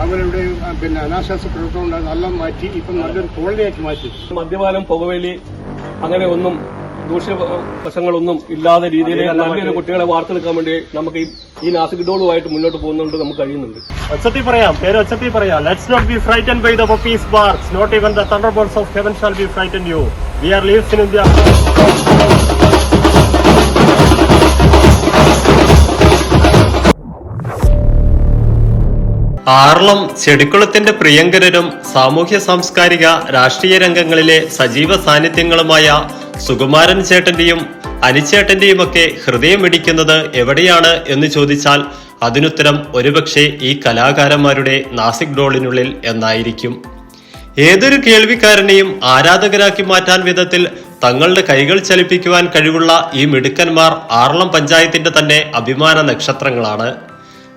അവരുടെ പിന്നെ അനാശാസ പ്രവർത്തനം ഉണ്ടായിരുന്നു എല്ലാം മാറ്റി ഇപ്പം നല്ലൊരു കോളനിയാക്കി മാറ്റി. മദ്യപാനം പുകവലി അങ്ങനെ ഒന്നും ദൂഷ്യവശങ്ങളൊന്നും ഇല്ലാതെ രീതിയിൽ നല്ലൊരു കുട്ടികളെ വാർത്തെടുക്കാൻ വേണ്ടി നമുക്ക് ഈ- ഈ നാസിക് ഡോളുമായിട്ട് മുന്നോട്ട് പോകുന്നുണ്ട് നമുക്ക് കഴിയുന്നുണ്ട്. ഒച്ചത്തി പറയാം. പേര് ഒച്ചത്തി പറയാം. Let's not be frighten by the puppies barks not even the thunder bolts of heaven shall be frighten you we are leaves in India Aralam ചെടിക്കുളത്തിന്റെ പ്രിയങ്കരരും സാമൂഹ്യ സാംസ്കാരിക രാഷ്ട്രീയ രംഗങ്ങളിലെ സജീവ സാന്നിധ്യങ്ങളുമായ സുകുമാരൻ ചേട്ടന്റെയും ഹൃദയം ഹൃദയമിടിക്കുന്നത് എവിടെയാണ് എന്ന് ചോദിച്ചാൽ അതിനുത്തരം ഒരുപക്ഷെ ഈ കലാകാരന്മാരുടെ നാസിക് ഡോളിനുള്ളിൽ എന്നായിരിക്കും. ഏതൊരു കേൾവിക്കാരനെയും ആരാധകരാക്കി മാറ്റാൻ വിധത്തിൽ തങ്ങളുടെ കൈകൾ ചലിപ്പിക്കുവാൻ കഴിവുള്ള ഈ മിടുക്കന്മാർ ആറളം പഞ്ചായത്തിന്റെ തന്നെ അഭിമാന നക്ഷത്രങ്ങളാണ്.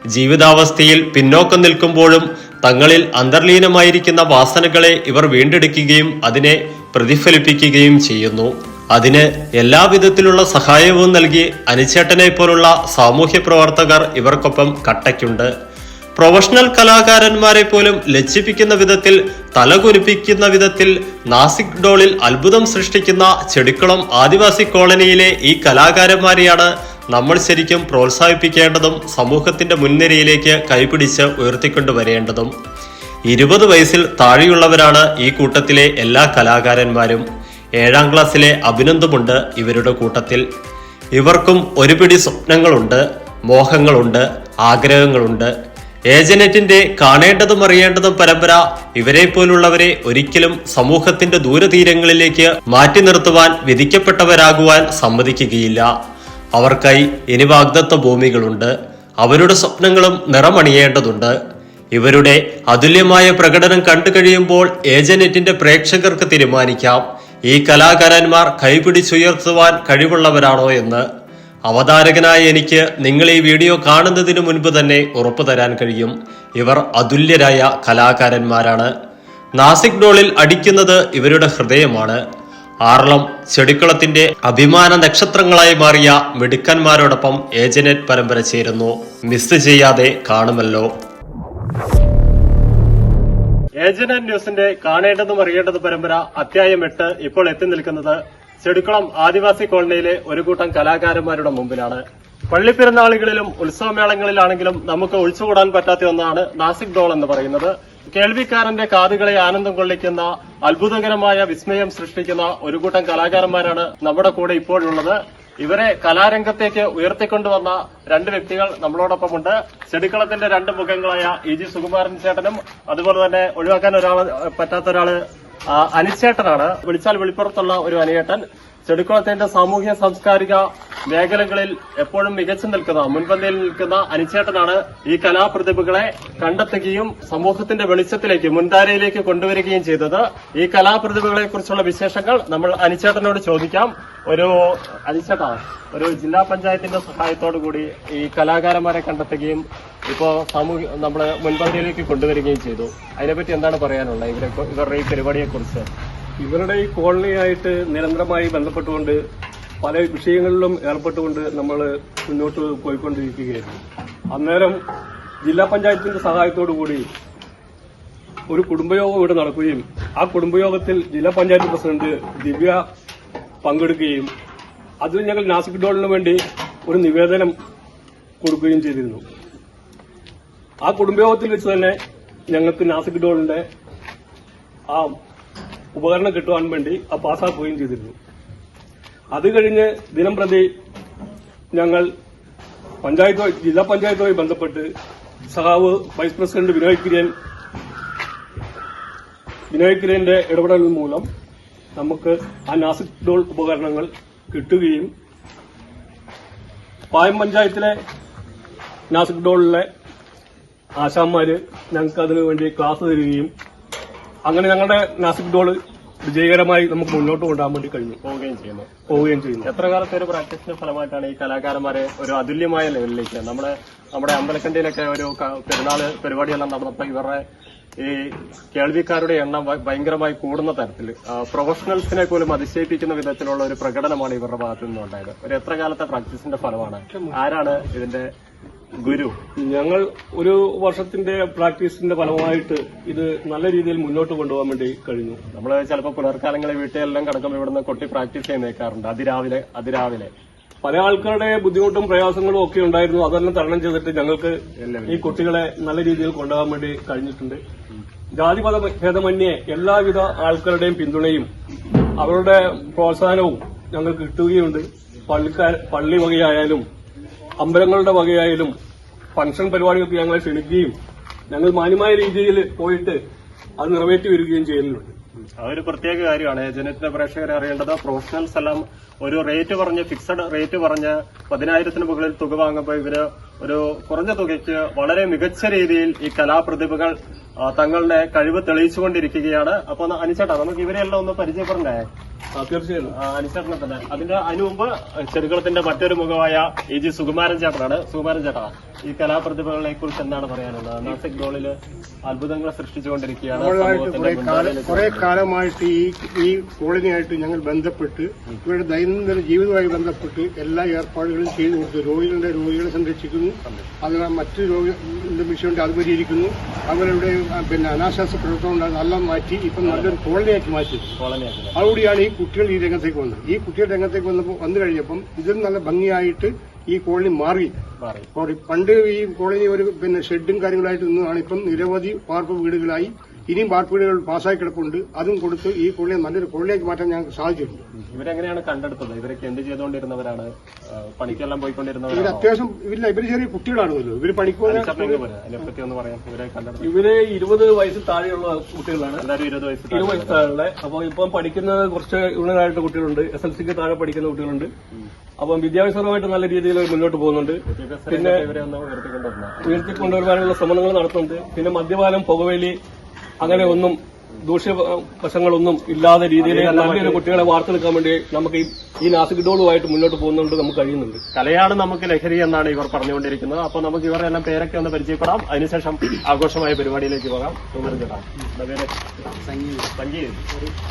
ജീവിതാവസ്ഥയിൽ പിന്നോക്കം നിൽക്കുമ്പോഴും തങ്ങളിൽ അന്തർലീനമായിരിക്കുന്ന വാസനകളെ ഇവർ വീണ്ടെടുക്കുകയും അതിനെ പ്രതിഫലിപ്പിക്കുകയും ചെയ്യുന്നു. അതിന് എല്ലാവിധത്തിലുള്ള സഹായവും നൽകി അനുചേട്ടനെ പോലുള്ള സാമൂഹ്യ പ്രവർത്തകർ ഇവർക്കൊപ്പം കട്ടയ്ക്കുണ്ട്. പ്രൊഫഷണൽ കലാകാരന്മാരെ പോലും ലജ്ജിപ്പിക്കുന്ന വിധത്തിൽ തലകുരിപ്പിക്കുന്ന വിധത്തിൽ നാസിക് ഡോളിൽ അത്ഭുതം സൃഷ്ടിക്കുന്ന ചെടിക്കുളം ആദിവാസി കോളനിയിലെ ഈ കലാകാരന്മാരെയാണ് നമ്മൾ ശരിക്കും പ്രോത്സാഹിപ്പിക്കേണ്ടതും സമൂഹത്തിന്റെ മുൻനിരയിലേക്ക് കൈപിടിച്ച് ഉയർത്തിക്കൊണ്ടുവരേണ്ടതും. ഇരുപത് വയസ്സിൽ താഴെയുള്ളവരാണ് ഈ കൂട്ടത്തിലെ എല്ലാ കലാകാരന്മാരും. ഏഴാം ക്ലാസ്സിലെ അഭിനന്ദമുണ്ട് ഇവരുടെ കൂട്ടത്തിൽ. ഇവർക്കും ഒരു പിടി സ്വപ്നങ്ങളുണ്ട് മോഹങ്ങളുണ്ട് ആഗ്രഹങ്ങളുണ്ട്. ഏജനറ്റിന്റെ കാണേണ്ടതും അറിയേണ്ടതും പരമ്പര ഇവരെ പോലുള്ളവരെ ഒരിക്കലും സമൂഹത്തിന്റെ ദൂരതീരങ്ങളിലേക്ക് മാറ്റി നിർത്തുവാൻ വിധിക്കപ്പെട്ടവരാകുവാൻ സമ്മതിക്കുകയില്ല. അവർക്കായി ഇനി വാഗ്ദത്ത ഭൂമികളുണ്ട്. അവരുടെ സ്വപ്നങ്ങളും നിറമണിയേണ്ടതുണ്ട്. ഇവരുടെ അതുല്യമായ പ്രകടനം കണ്ടു കഴിയുമ്പോൾ ഏജനറ്റിന്റെ പ്രേക്ഷകർക്ക് തീരുമാനിക്കാം. ഈ കലാകാരന്മാർ കൈപിടിച്ചുയർത്തുവാൻ കഴിവുള്ളവരാണോ എന്ന്. അവതാരകനായ എനിക്ക് നിങ്ങൾ ഈ വീഡിയോ കാണുന്നതിന് മുൻപ് തന്നെ ഉറപ്പു തരാൻ കഴിയും. ഇവർ അതുല്യരായ കലാകാരന്മാരാണ്. നാസിക് ഡോളിൽ അടിക്കുന്നത് ഇവരുടെ ഹൃദയമാണ്. ആർളം ചെടിക്കുളത്തിന്റെ അഭിമാന നക്ഷത്രങ്ങളായി മാറിയ മിടുക്കന്മാരോടൊപ്പം ഏജനറ്റ് പരമ്പര ചേരുന്നു. മിസ് ചെയ്യാതെ കാണുമല്ലോ. ഏജനറ്റ് ന്യൂസിന്റെ കാണേണ്ടതും അറിയേണ്ടതും പരമ്പര അധ്യായം എട്ട് ഇപ്പോൾ എത്തി നിൽക്കുന്നത് ചെടുക്കുളം ആദിവാസി കോളനിയിലെ ഒരു കൂട്ടം കലാകാരന്മാരുടെ മുമ്പിലാണ്. പള്ളിപ്പെരുന്നാളുകളിലും ഉത്സവമേളങ്ങളിലാണെങ്കിലും നമുക്ക് ഒഴിച്ചുകൂടാൻ പറ്റാത്ത ഒന്നാണ് നാസിക് ഡോൾ എന്ന് പറയുന്നത്. കേൾവിക്കാരന്റെ കാതുകളെ ആനന്ദം കൊള്ളിക്കുന്ന അത്ഭുതകരമായ വിസ്മയം സൃഷ്ടിക്കുന്ന ഒരു കൂട്ടം കലാകാരന്മാരാണ് നമ്മുടെ കൂടെ ഇപ്പോഴുള്ളത്. ഇവരെ കലാരംഗത്തേക്ക് ഉയർത്തിക്കൊണ്ടുവന്ന രണ്ട് വ്യക്തികൾ നമ്മളോടൊപ്പമുണ്ട്. ചെടിക്കളത്തിന്റെ രണ്ട് മുഖങ്ങളായ ഇ ജി സുകുമാരൻ ചേട്ടനും അതുപോലെ തന്നെ ഒഴിവാക്കാൻ ഒരാൾ പറ്റാത്ത ഒരാൾ അനിച്ചേട്ടനാണ് വിളിച്ചാൽ വെളിപ്പുറത്തുള്ള ഒരു അനിയേട്ടൻ. ചെടുക്കുളത്തിന്റെ സാമൂഹ്യ സാംസ്കാരിക മേഖലകളിൽ എപ്പോഴും മികച്ചു നിൽക്കുന്ന മുൻപന്തിയിൽ നിൽക്കുന്ന അനിച്ചേട്ടനാണ് ഈ കലാപ്രതിഭകളെ കണ്ടെത്തുകയും സമൂഹത്തിന്റെ വെളിച്ചത്തിലേക്ക് മുൻധാരയിലേക്ക് കൊണ്ടുവരികയും ചെയ്തത്. ഈ കലാപ്രതിഭകളെ കുറിച്ചുള്ള വിശേഷങ്ങൾ നമ്മൾ അനിച്ചേട്ടനോട് ചോദിക്കാം. ഒരു അനിച്ചേട്ടാ ഒരു ജില്ലാ പഞ്ചായത്തിന്റെ സഹായത്തോടു കൂടി ഈ കലാകാരന്മാരെ കണ്ടെത്തുകയും ഇപ്പോ സാമൂഹ്യ നമ്മുടെ മുൻപന്തിയിലേക്ക് കൊണ്ടുവരികയും ചെയ്തു. അതിനെപ്പറ്റി എന്താണ് പറയാനുള്ളത്? ഇവരെ ഇവരുടെ ഈ പരിപാടിയെ കുറിച്ച് ഇവരുടെ ഈ കോളനിയായിട്ട് നിരന്തരമായി ബന്ധപ്പെട്ടുകൊണ്ട് പല വിഷയങ്ങളിലും ഏർപ്പെട്ടുകൊണ്ട് നമ്മൾ മുന്നോട്ട് പോയിക്കൊണ്ടിരിക്കുകയായിരുന്നു. അന്നേരം ജില്ലാ പഞ്ചായത്തിന്റെ സഹായത്തോടു കൂടി ഒരു കുടുംബയോഗം ഇവിടെ നടക്കുകയും ആ കുടുംബയോഗത്തിൽ ജില്ലാ പഞ്ചായത്ത് പ്രസിഡന്റ് ദിവ്യ പങ്കെടുക്കുകയും അതിൽ ഞങ്ങൾ നാസിക് ഡോളിന് വേണ്ടി ഒരു നിവേദനം കൊടുക്കുകയും ചെയ്തിരുന്നു. ആ കുടുംബയോഗത്തിൽ വെച്ച് തന്നെ ഞങ്ങൾക്ക് നാസിക് ഡോളിന്റെ ആ ഉപകരണം കിട്ടുവാൻ വേണ്ടി ആ പാസ്സാക്കുകയും ചെയ്തിരുന്നു. അത് കഴിഞ്ഞ് ദിനം പ്രതി ഞങ്ങൾ പഞ്ചായത്തുമായി ജില്ലാ പഞ്ചായത്തുമായി ബന്ധപ്പെട്ട് സഹാവ് വൈസ് പ്രസിഡന്റ് വിനോയ് കുര്യൻ വിനോയ് കുര്യന്റെ ഇടപെടൽ മൂലം നമുക്ക് ആ നാസിക് ഡോൾ ഉപകരണങ്ങൾ കിട്ടുകയും പായം പഞ്ചായത്തിലെ നാസിക് ഡോളിലെ ആശാന്മാര് ഞങ്ങൾക്ക് അതിനു വേണ്ടി ക്ലാസ് തരികയും അങ്ങനെ ഞങ്ങളുടെ നാസിക് ഡോൾ വിജയകരമായി നമുക്ക് മുന്നോട്ട് കൊണ്ടുപോകാൻ വേണ്ടി കഴിഞ്ഞു. പോവുകയും ചെയ്യുന്നു. പോവുകയും ചെയ്യുന്നു. എത്ര കാലത്തെ ഒരു പ്രാക്ടീസിന്റെ ഫലമായിട്ടാണ് ഈ കലാകാരന്മാരെ ഒരു അതുല്യമായ ലെവലിലേക്ക് നമ്മുടെ നമ്മുടെ അമ്പലക്കണ്ടിയിലൊക്കെ ഒരു പെരുന്നാൾ പെരുന്നാൾ പരിപാടിയെല്ലാം നടന്നപ്പോൾ ഇവരുടെ ഈ കേൾവിക്കാരുടെ എണ്ണം ഭയങ്കരമായി കൂടുന്ന തരത്തിൽ പ്രൊഫഷണൽസിനെ പോലും അതിശയിപ്പിക്കുന്ന വിധത്തിലുള്ള ഒരു പ്രകടനമാണ് ഇവരുടെ ഭാഗത്തു നിന്നുണ്ടായത് ഒരു എത്ര കാലത്തെ പ്രാക്ടീസിന്റെ ഫലമാണ്? ആരാണ് ഇതിന്റെ ഗുരു ഞങ്ങൾ ഒരു വർഷത്തിന്റെ പ്രാക്ടീസിന്റെ ഫലമായിട്ട് ഇത് നല്ല രീതിയിൽ മുന്നോട്ട് കൊണ്ടുപോകാൻ വേണ്ടി കഴിഞ്ഞു. നമ്മൾ ചിലപ്പോൾ പുലർക്കാലങ്ങളിൽ വീട്ടിലെല്ലാം കിടക്കുമ്പോൾ ഇവിടുന്ന് കൊട്ടി പ്രാക്ടീസ് ചെയ്യാൻ നിൽക്കാറുണ്ട് അതിരാവിലെ അതിരാവിലെ. പല ആൾക്കാരുടെ ബുദ്ധിമുട്ടും പ്രയാസങ്ങളും ഒക്കെ ഉണ്ടായിരുന്നു. അതെല്ലാം തരണം ചെയ്തിട്ട് ഞങ്ങൾക്ക് ഈ കുട്ടികളെ നല്ല രീതിയിൽ കൊണ്ടുപോകാൻ വേണ്ടി കഴിഞ്ഞിട്ടുണ്ട്. ജാതിപത ഭേദമന്യേ എല്ലാവിധ ആൾക്കാരുടെയും പിന്തുണയും അവരുടെ പ്രോത്സാഹനവും ഞങ്ങൾക്ക് കിട്ടുകയുണ്ട്. പള്ളിക്കാർ പള്ളി വകയായാലും അമ്പലങ്ങളുടെ വകയായാലും ഫംഗ്ഷൻ പരിപാടികൾക്ക് ഞങ്ങളെ ക്ഷണിക്കുകയും ഞങ്ങൾ മാന്യമായ രീതിയിൽ പോയിട്ട് അത് നിറവേറ്റി വരികയും ചെയ്യുന്നുണ്ട്. അതൊരു പ്രത്യേക കാര്യമാണ്. ജനത്തിന്റെ പ്രേക്ഷകരെ അറിയേണ്ടത് പ്രൊഫഷണൽസ് എല്ലാം ഒരു റേറ്റ് പറഞ്ഞ് ഫിക്സഡ് റേറ്റ് പറഞ്ഞ് പതിനായിരത്തിന് മുകളിൽ തുക വാങ്ങുമ്പോൾ ഇവർ ഒരു കുറഞ്ഞ തുകയ്ക്ക് വളരെ മികച്ച രീതിയിൽ ഈ കലാപ്രതിഭകൾ തങ്ങളുടെ കഴിവ് തെളിയിച്ചുകൊണ്ടിരിക്കുകയാണ്. അപ്പൊ അനുചേട്ടാ നമുക്ക് ഇവരെല്ലാം ഒന്ന് പരിചയപ്പെടണ്ടേ? തീർച്ചയായും. ആ, തന്നെ. അതിന്റെ അതിനു മുമ്പ് ചെറുകുളത്തിന്റെ മറ്റൊരു മുഖമായ എ ജി സുകുമാരൻ ചേട്ടനാണ്. സുകുമാരൻ ചേട്ടാ ഈ കലാപ്രതിഭകളെ കുറിച്ച് എന്താണ് പറയാനുള്ളത്? നാസിക് ഡോളിൽ അത്ഭുതങ്ങൾ സൃഷ്ടിച്ചുകൊണ്ടിരിക്കുകയാണ് കുറെ കാലമായിട്ട് ഈ ഈ കോളനിയായിട്ട് ഞങ്ങൾ ബന്ധപ്പെട്ട് ഇവരുടെ ദൈനംദിന ജീവിതവുമായി ബന്ധപ്പെട്ട് എല്ലാ ഏർപ്പാടുകളും ചെയ്തു കൊടുത്തു രോഗികളുടെ രോഗികളെ സംരക്ഷിക്കുന്നു. അതിന് മറ്റു രോഗികളുടെ വിഷയമുണ്ട് അത് പരിഹരിക്കുന്നു അവരുടെ പിന്നെ അനാശാസ പ്രവർത്തനം ഉണ്ടായിരുന്നു എല്ലാം മാറ്റി ഇപ്പം നല്ലൊരു കോളനിയാക്കി മാറ്റി. കോളനിയാക്കി അതുകൂടിയാണ് ഈ കുട്ടികൾ ഈ രംഗത്തേക്ക് വന്നു. ഈ കുട്ടികൾ രംഗത്തേക്ക് വന്നപ്പോൾ വന്നു കഴിഞ്ഞപ്പം ഇതിൽ നല്ല ഭംഗിയായിട്ട് ഈ കോളനി മാറി. പണ്ട് ഈ കോളനി ഒരു പിന്നെ ഷെഡും കാര്യങ്ങളായിട്ട് നിന്നതാണ്. ഇപ്പം നിരവധി പാർപ്പ് വീടുകളായി ഇനിയും പാർട്ടികൾ വീടുകൾ പാസ്സായി കിടപ്പുണ്ട്. അതും കൊടുത്ത് ഈ കോളനിയെ നല്ലൊരു കോളനിയാക്കി മാറ്റാൻ ഞങ്ങൾക്ക് സാധിച്ചിട്ടുണ്ട്. ഇവരെങ്ങനെയാണ് കണ്ടെടുത്തത്? ഇവരൊക്കെ എന്ത് ചെയ്തുകൊണ്ടിരുന്നവരാണ്? പണിക്കെല്ലാം പണിക്കെല്ലാം ഇവർ അത്യാവശ്യം ഇല്ല ഇവർ ചെറിയ കുട്ടികളാണല്ലോ ഇവർ. പണിക്കുവാൻ ഇവരെ ഇരുപത് വയസ്സിൽ താഴെയുള്ള കുട്ടികളാണ്. എല്ലാവരും ഇരുപത് വയസ്സ് ഇരുപത് വയസ്സ് താഴെ അപ്പൊ ഇപ്പം പഠിക്കുന്ന കുറച്ച് യൂണിയനായിട്ട് കുട്ടികളുണ്ട്. എസ് എൽ സിക്ക് താഴെ പഠിക്കുന്ന കുട്ടികളുണ്ട്. അപ്പം വിദ്യാഭ്യാസപരമായിട്ട് നല്ല രീതിയിൽ മുന്നോട്ട് പോകുന്നുണ്ട്. പിന്നെ ഇവരെ ഒന്ന് ഉയർത്തിക്കൊണ്ടുവരണം. ഉയർത്തിക്കൊണ്ടുവരുവാനുള്ള ശ്രമങ്ങൾ നടത്തുന്നുണ്ട്. പിന്നെ മദ്യപാനം പുകവേലി അങ്ങനെ ഒന്നും ദൂഷ്യവശങ്ങളൊന്നും ഇല്ലാതെ രീതിയിൽ നല്ലൊരു കുട്ടികളെ വാർത്തെടുക്കാൻ വേണ്ടി നമുക്ക് ഈ- നാസികിഡോളുമായിട്ട് മുന്നോട്ട് പോകുന്നുണ്ട് നമുക്ക് കഴിയുന്നുണ്ട്. കലയാണ് നമുക്ക് ലഹരി എന്നാണ് ഇവർ പറഞ്ഞുകൊണ്ടിരിക്കുന്നത്. അപ്പൊ നമുക്ക് ഇവരുടെ എല്ലാം പേരൊക്കെ ഒന്ന് പരിചയപ്പെടാം. അതിനുശേഷം ആഘോഷമായ പരിപാടിയിലേക്ക് പോകാം. സംഗീത്.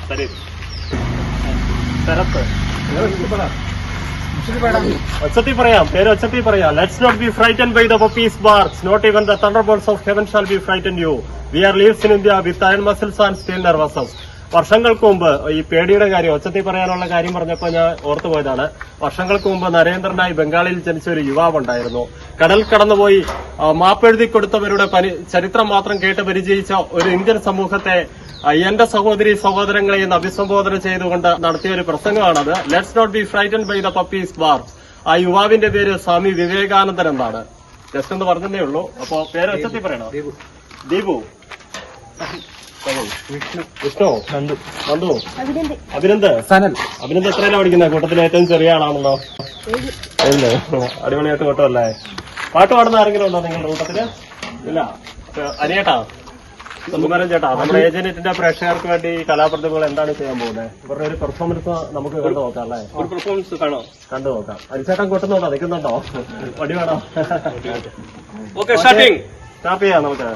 സരീഫ് ശരത്ത്. ഒച്ചത്തി പറയാം. പേര് അച്ഛത്തി പറയാം. Let's not be frighten by the puppies bars not even the thunder bolts of heaven shall be frighten you we are leaves in India with iron muscles and steel nerves വർഷങ്ങൾക്ക് മുമ്പ് ഈ പേടിയുടെ കാര്യം ഒച്ചത്തിൽ പറയാനുള്ള കാര്യം പറഞ്ഞപ്പോൾ ഞാൻ ഓർത്തുപോയതാണ് വർഷങ്ങൾക്ക് മുമ്പ് നരേന്ദ്രനായി ബംഗാളിൽ ജനിച്ച ഒരു യുവാവുണ്ടായിരുന്നു കടൽ കടന്നുപോയി മാപ്പെഴുതി കൊടുത്തവരുടെ ചരിത്രം മാത്രം കേട്ട് പരിചയിച്ച ഒരു ഇന്ത്യൻ സമൂഹത്തെ എന്റെ സഹോദരി സഹോദരങ്ങളെ എന്ന് അഭിസംബോധന ചെയ്തുകൊണ്ട് നടത്തിയ ഒരു പ്രസംഗമാണത്. Let's not be frighten by the puppies bar ആ യുവാവിന്റെ പേര് സ്വാമി വിവേകാനന്ദൻ എന്നാണ്. ജസ്റ്റ് എന്ന് പറഞ്ഞതേ ഉള്ളൂ. അപ്പോ പേര് പറയണോ? ദീപു. വിഷ്ണു നന്ദു നന്ദു. അഭിനന്ദ്. സനൽ. അഭിനന്ദ് എത്രയല്ല പഠിക്കുന്നത് കൂട്ടത്തിലെ ഏറ്റവും ചെറിയ ആളാണല്ലോ. ഇല്ലേ അടിപൊളിയായിട്ട് കൂട്ടമല്ലേ പാട്ട് പാടുന്ന ആരെങ്കിലും ഉണ്ടോ നിങ്ങളുടെ കൂട്ടത്തിൽ? ഇല്ല. അനിയേട്ടാ? സുകുമാരൻ ചേട്ടാ നമ്മുടെ ഏജന്റിന്റെ പ്രേക്ഷകർക്ക് വേണ്ടി ഈ കലാപ്രതിഭകൾ എന്താണ് ചെയ്യാൻ പോകുന്നത് ഇവരുടെ ഒരു പെർഫോമൻസ് നമുക്ക് കണ്ടു നോക്കാം അല്ലേ? ഒരു പെർഫോമൻസ് കാണോ? കണ്ടു നോക്കാം. അരിച്ചേട്ടൻ കൊട്ടുന്നുണ്ടോ? നിൽക്കുന്നുണ്ടോ? വടി വേണോ? ഓക്കെ സ്റ്റാർട്ടിങ് സ്റ്റാർട്ട് ചെയ്യാം നമുക്ക്.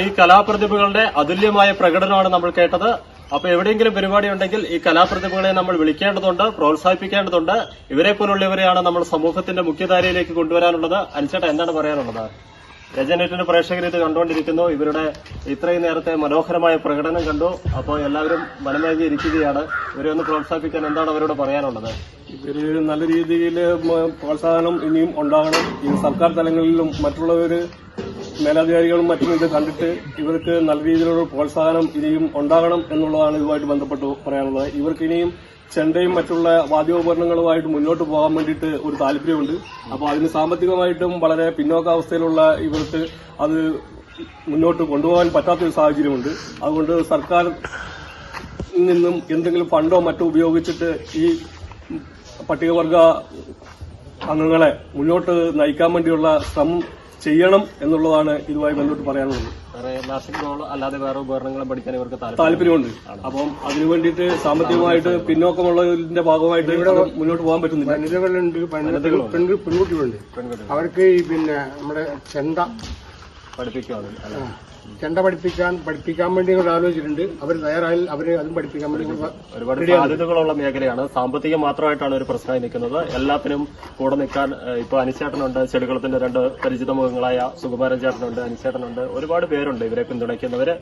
ഈ കലാപ്രതിഭകളുടെ അതുല്യമായ പ്രകടനമാണ് നമ്മൾ കേട്ടത്. അപ്പൊ എവിടെയെങ്കിലും പരിപാടി ഉണ്ടെങ്കിൽ ഈ കലാപ്രതിഭകളെ നമ്മൾ വിളിക്കേണ്ടതുണ്ട് പ്രോത്സാഹിപ്പിക്കേണ്ടതുണ്ട്. ഇവരെ പോലുള്ളവരെയാണ് നമ്മൾ സമൂഹത്തിന്റെ മുഖ്യധാരയിലേക്ക് കൊണ്ടുവരാനുള്ളത്. അനുചേട്ട എന്താണ് പറയാനുള്ളത്? രജനേറ്റിന്റെ പ്രേക്ഷകർ ഇത് കണ്ടുകൊണ്ടിരിക്കുന്നു. ഇവരുടെ ഇത്രയും നേരത്തെ മനോഹരമായ പ്രകടനം കണ്ടു. അപ്പോൾ എല്ലാവരും മനമേകി ഇരിക്കുകയാണ്. ഇവരെ ഒന്ന് പ്രോത്സാഹിപ്പിക്കാൻ എന്താണ് അവരോട് പറയാനുള്ളത്? ഇവർ നല്ല രീതിയിൽ പ്രോത്സാഹനം ഇനിയും ഉണ്ടാകണം. ഈ സർക്കാർ തലങ്ങളിലും മറ്റുള്ളവര് മേലധികാരികളും മറ്റും ഇത് കണ്ടിട്ട് ഇവർക്ക് നല്ല രീതിയിലുള്ള പ്രോത്സാഹനം ഇനിയും ഉണ്ടാകണം എന്നുള്ളതാണ് ഇതുമായിട്ട് ബന്ധപ്പെട്ട് പറയാനുള്ളത്. ഇവർക്ക് ഇനിയും ചെണ്ടയും മറ്റുള്ള വാദ്യോപകരണങ്ങളുമായിട്ട് മുന്നോട്ട് പോകാൻ വേണ്ടിയിട്ട് ഒരു താല്പര്യമുണ്ട്. അപ്പോൾ അതിന് സാമ്പത്തികമായിട്ടും വളരെ പിന്നോക്കാവസ്ഥയിലുള്ള ഇവർക്ക് അത് മുന്നോട്ട് കൊണ്ടുപോകാൻ പറ്റാത്തൊരു സാഹചര്യമുണ്ട്. അതുകൊണ്ട് സർക്കാർ നിന്നും എന്തെങ്കിലും ഫണ്ടോ മറ്റോ ഉപയോഗിച്ചിട്ട് ഈ പട്ടികവർഗ അംഗങ്ങളെ മുന്നോട്ട് നയിക്കാൻ വേണ്ടിയുള്ള ശ്രമം ചെയ്യണം എന്നുള്ളതാണ് ഇതുമായി ബന്ധപ്പെട്ട് പറയാനുള്ളത്. അല്ലാതെ വേറെ ഉപകരണങ്ങളും പഠിക്കാൻ ഇവർക്ക് താല്പര്യം താല്പര്യമുണ്ട്. അപ്പം അതിനു വേണ്ടിയിട്ട് സാമ്പത്തികമായിട്ട് പിന്നോക്കമുള്ളതിന്റെ ഭാഗമായിട്ട് ഇവിടെ മുന്നോട്ട് പോകാൻ പറ്റുന്നില്ല. വനിതകളുണ്ട് പെൺകുട്ടികളുണ്ട്. അവർക്ക് ഈ പിന്നെ നമ്മുടെ ചെണ്ട പഠിപ്പിക്കുകയാണ് ചെണ്ട പഠിപ്പിക്കാൻ പഠിപ്പിക്കാൻ വേണ്ടി കൂടെ ആലോചിച്ചിട്ടുണ്ട്. അവർ തയ്യാറായാൽ അവർ അതും പഠിപ്പിക്കാൻ വേണ്ടി ഒരുപാട് സാധ്യതകളുള്ള മേഖലയാണ്. സാമ്പത്തികം മാത്രമായിട്ടാണ് ഒരു പ്രശ്നമായി നിൽക്കുന്നത്. എല്ലാത്തിനും കൂടെ നിൽക്കാൻ ഇപ്പൊ അനിശേട്ടനുണ്ട് ചെടികളത്തിന്റെ രണ്ട് പരിചിത മുഖങ്ങളായ സുകുമാരൻ ചേട്ടനുണ്ട് അനിശേട്ടനുണ്ട് ഒരുപാട് പേരുണ്ട് ഇവരെ പിന്തുണയ്ക്കുന്നവര്.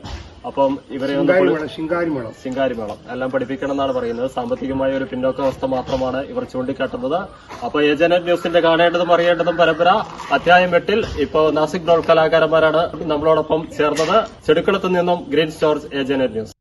അപ്പം ഇവരെ ഒന്ന് ശിങ്കാരി പൊളി- മേളം ശിങ്കാരി മേളം ശിങ്കാരിമേളം എല്ലാം പഠിപ്പിക്കണം എന്നാണ് പറയുന്നത്. സാമ്പത്തികമായ ഒരു പിന്നോക്കാവസ്ഥ മാത്രമാണ് ഇവർ ചൂണ്ടിക്കാട്ടുന്നത്. അപ്പൊ ഏജനറ്റ് ന്യൂസിന്റെ കാണേണ്ടതും അറിയേണ്ടതും പരമ്പര അധ്യായം എട്ടിൽ ഇപ്പോ നാസിക് ഡോൾ കലാകാരന്മാരാണ് നമ്മളോടൊപ്പം ചേർന്നത്. ചെടുക്കളത്ത് നിന്നും ഗ്രീൻ സ്റ്റോർസ് ഏജനറ്റ് ന്യൂസ്.